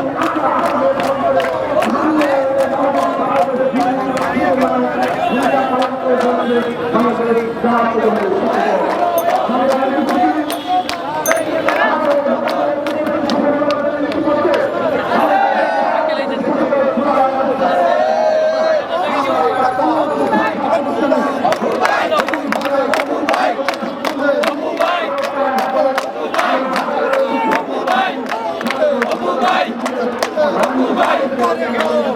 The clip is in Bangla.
আমাদের Bye.